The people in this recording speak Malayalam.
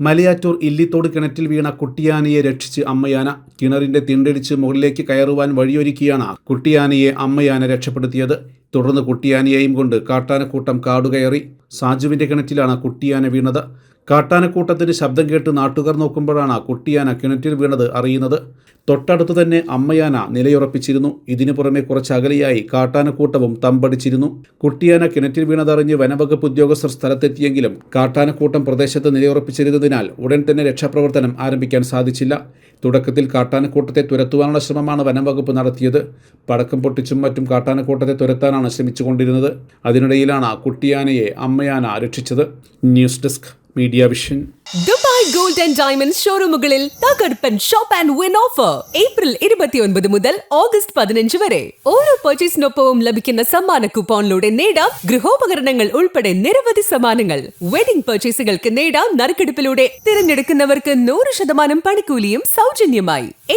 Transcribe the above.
മലയാറ്റൂർ ഇല്ലിത്തോട് കിണറ്റിൽ വീണ കുട്ടിയാനയെ രക്ഷിച്ച് അമ്മയാന കിണറിന്റെ തിണ്ടടിച്ച് മുകളിലേക്ക് കയറുവാൻ വഴിയൊരുക്കിയാണ് കുട്ടിയാനയെ അമ്മയാന രക്ഷപ്പെടുത്തിയത്. തുടർന്ന് കുട്ടിയാനയെയും കൊണ്ട് കാട്ടാനക്കൂട്ടം കാടുകയറി സാജുവിന്റെ കിണറ്റിലാണ് കുട്ടിയാന വീണത്. കാട്ടാനക്കൂട്ടത്തിന് ശബ്ദം കേട്ട് നാട്ടുകാർ നോക്കുമ്പോഴാണ് കുട്ടിയാന കിണറ്റിൽ വീണത് അറിയുന്നത്. തൊട്ടടുത്ത് തന്നെ അമ്മയാന നിലയുറപ്പിച്ചിരുന്നു. ഇതിനു പുറമെ കുറച്ചകലെയായി കാട്ടാനക്കൂട്ടവും തമ്പടിച്ചിരുന്നു. കുട്ടിയാന കിണറ്റിൽ വീണതറിഞ്ഞ് വനവകുപ്പ് ഉദ്യോഗസ്ഥർ സ്ഥലത്തെത്തിയെങ്കിലും കാട്ടാനക്കൂട്ടം പ്രദേശത്ത് നിലയുറപ്പിച്ചിരുന്നതിനാൽ ഉടൻ തന്നെ രക്ഷാപ്രവർത്തനം ആരംഭിക്കാൻ സാധിച്ചില്ല. തുടക്കത്തിൽ കാട്ടാനക്കൂട്ടത്തെ തുരത്തുവാനുള്ള ശ്രമമാണ് വനംവകുപ്പ് നടത്തിയത്. പടക്കം പൊട്ടിച്ചും മറ്റും കാട്ടാനക്കൂട്ടത്തെ തുരത്താനാണ് ശ്രമിച്ചുകൊണ്ടിരുന്നത്. അതിനിടയിലാണ് കുട്ടിയാനയെ അമ്മയാന രക്ഷിച്ചത്. News desk media vision. Dubai gold and diamond ഷോറൂമുകളിൽ തകർപ്പൻ shop and win offer April ഇരുപത്തിയൊൻപത് മുതൽ ഓഗസ്റ്റ് പതിനഞ്ച് വരെ. ഓരോ പർച്ചേസിനൊപ്പവും ലഭിക്കുന്ന സമ്മാന കൂപ്പോണിലൂടെ നേടാം ഗൃഹോപകരണങ്ങൾ ഉൾപ്പെടെ നിരവധി സമ്മാനങ്ങൾ. വെഡിംഗ് പർച്ചേസുകൾക്ക് നേടാം നറുക്കെടുപ്പിലൂടെ തിരഞ്ഞെടുക്കുന്നവർക്ക് നൂറ് ശതമാനം പണിക്കൂലിയും സൗജന്യമായി.